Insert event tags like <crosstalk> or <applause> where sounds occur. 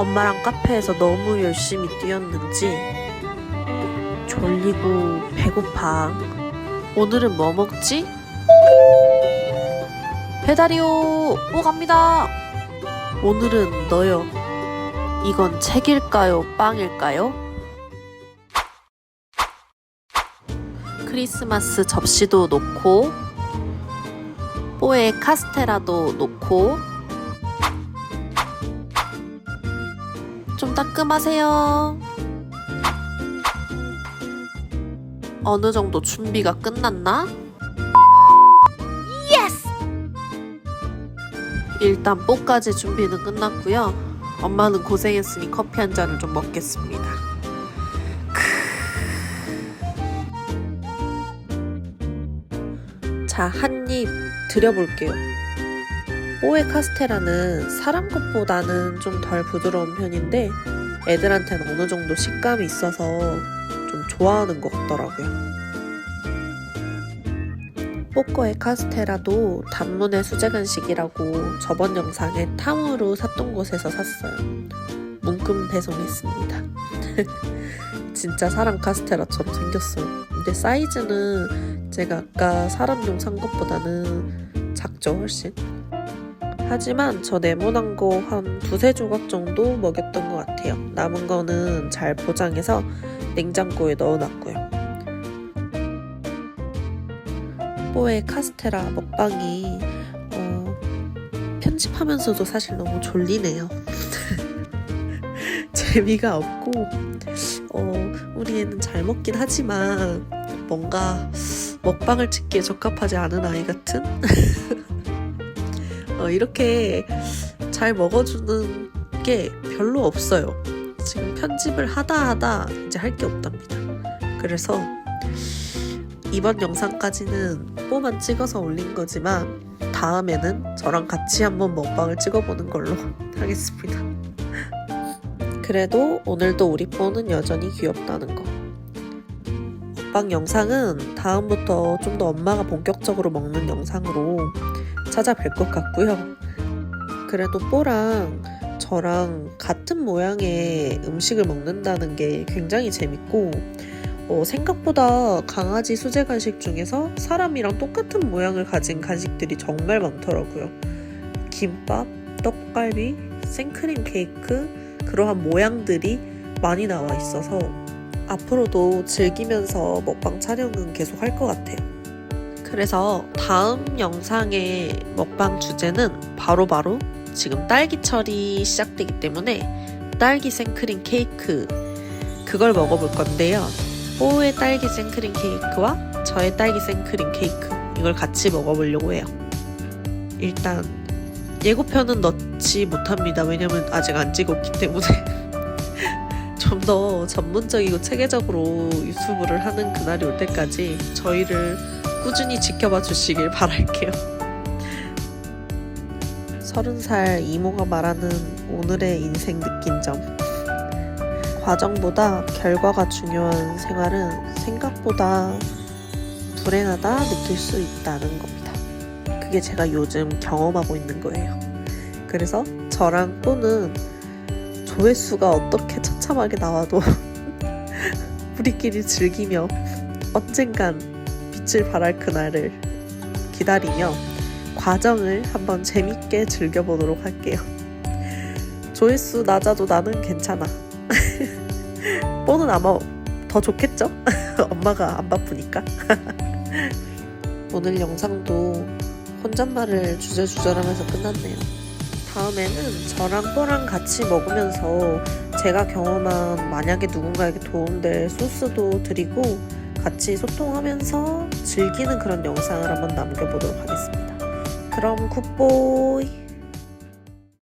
엄마랑 카페에서 너무 열심히 뛰었는지 졸리고 배고파. 오늘은 뭐 먹지? 배달이요! 오 갑니다! 오늘은 너요. 이건 책일까요? 빵일까요? 크리스마스 접시도 놓고 뽀에 카스테라도 놓고 따끔하세요. 어느 정도 준비가 끝났나? 예스! 일단 뽀까지 준비는 끝났고요. 엄마는 고생했으니 커피 한 잔을 좀 먹겠습니다. 자, 한 입 드려볼게요. 뽀의 카스테라는 사람 것보다는 좀 덜 부드러운 편인데 애들한테는 어느 정도 식감이 있어서 좀 좋아하는 것 같더라고요. 뽀꺼의 카스테라도 단문의 수제 간식이라고 저번 영상에 탕후루 샀던 곳에서 샀어요. 문금 배송했습니다. <laughs> 진짜 사람 카스테라처럼 생겼어요. 근데 사이즈는 제가 아까 사람용 산 것보다는 작죠, 훨씬. 하지만 저 네모난 거 한 두세 조각 정도 먹였던 것 같아요. 남은 거는 잘 포장해서 냉장고에 넣어놨고요. 뽀의 카스테라 먹방이 어, 편집하면서도 사실 너무 졸리네요. <laughs> 재미가 없고 어, 우리 애는 잘 먹긴 하지만 뭔가 먹방을 찍기에 적합하지 않은 아이 같은 <laughs> 어, 이렇게 잘 먹어주는 게 별로 없어요. 지금 편집을 하다 하다 이제 할 게 없답니다. 그래서 이번 영상까지는 뽀만 찍어서 올린 거지만 다음에는 저랑 같이 한번 먹방을 찍어보는 걸로 <laughs> 하겠습니다. 그래도 오늘도 우리 뽀는 여전히 귀엽다는 거. 먹방 영상은 다음부터 좀 더 엄마가 본격적으로 먹는 영상으로 찾아뵐 것 같고요. 그래도 뽀랑 저랑 같은 모양의 음식을 먹는다는 게 굉장히 재밌고 어, 생각보다 강아지 수제 간식 중에서 사람이랑 똑같은 모양을 가진 간식들이 정말 많더라고요. 김밥, 떡갈비, 생크림 케이크 그러한 모양들이 많이 나와 있어서 앞으로도 즐기면서 먹방 촬영은 계속 할 것 같아요. 그래서 다음 영상의 먹방 주제는 바로 바로 지금 딸기철이 시작되기 때문에 딸기 생크림 케이크 그걸 먹어볼 건데요. 뽀의 딸기 생크림 케이크와 저의 딸기 생크림 케이크 이걸 같이 먹어보려고 해요. 일단 예고편은 넣지 못합니다. 왜냐면 아직 안 찍었기 때문에 <laughs> 좀 더 전문적이고 체계적으로 유튜브를 하는 그날이 올 때까지 저희를 꾸준히 지켜봐 주시길 바랄게요. 서른 살 이모가 말하는 오늘의 인생 느낀 점. 과정보다 결과가 중요한 생활은 생각보다 불행하다 느낄 수 있다는 겁니다. 그게 제가 요즘 경험하고 있는 거예요. 그래서 저랑 또는 조회수가 어떻게 처참하게 나와도 <laughs> 우리끼리 즐기며 언젠간 빛을 발할 그날을 기다리며 과정을 한번 재밌게 즐겨보도록 할게요. 조회수 낮아도 나는 괜찮아. <laughs> 뽀는 아마 더 좋겠죠? <laughs> 엄마가 안 바쁘니까. <laughs> 오늘 영상도 혼잣말을 주저주저하면서 끝났네요. 다음에는 저랑 뽀랑 같이 먹으면서 제가 경험한 만약에 누군가에게 도움될 소스도 드리고 같이 소통하면서 즐기는 그런 영상을 한번 남겨보도록 하겠습니다. 그럼 굿보이!